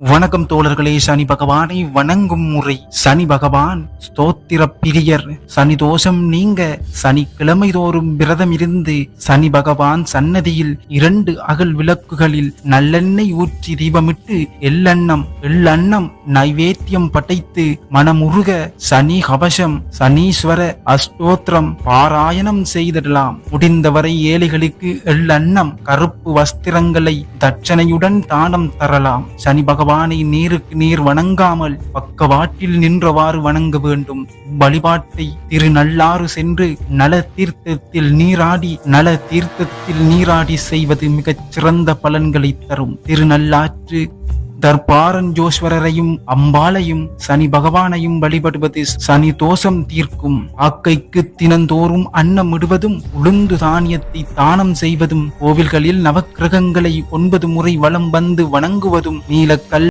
வணக்கம் தோழர்களே சனி பகவானை வணங்கும் முறை. சனி பகவான் ஸ்தோத்திர பிரியர். சனி தோஷம் நீங்க சனிக்கிழமை தோறும் விரதம் இருந்து சனி பகவான் சன்னதியில் இரண்டு அகல் விளக்குகளில் நல்லெண்ணெய் ஊற்றி தீபமிட்டு எள்ளெண்ணம் எள்ளெண்ணம் நைவேத்தியம் படைத்து மனமுருக சனி கவசம் சனீஸ்வர அஸ்தோத்திரம் பாராயணம் செய்திடலாம். முடிந்தவரை ஏழைகளுக்கு எள்ளெண்ணம் கருப்பு வஸ்திரங்களை தட்சணையுடன் தானம் தரலாம். சனி பகவானை நேருக்கு நேர் வணங்காமல் பக்கவாட்டில் நின்றவாறு வணங்க வேண்டும். வழிபாட்டை திருநள்ளாறு சென்று நல தீர்த்தத்தில் நீராடி நல தீர்த்தத்தில் நீராடி செய்வது மிகச் சிறந்த பலன்களை தரும். திருநள்ளாற்று தர்பாரஞ்சோஸ்வரரையும் அம்பாளையும் சனி பகவானையும் வழிபடுவது சனி தோஷம் தீர்க்கும். ஆக்கைக்கு தினந்தோறும் அன்னம் இடுவதும் உளுந்து தானியத்தை தானம் செய்வதும் கோவில்களில் நவக்கிரகங்களை ஒன்பது முறை வலம் வந்து வணங்குவதும் நீலக்கல்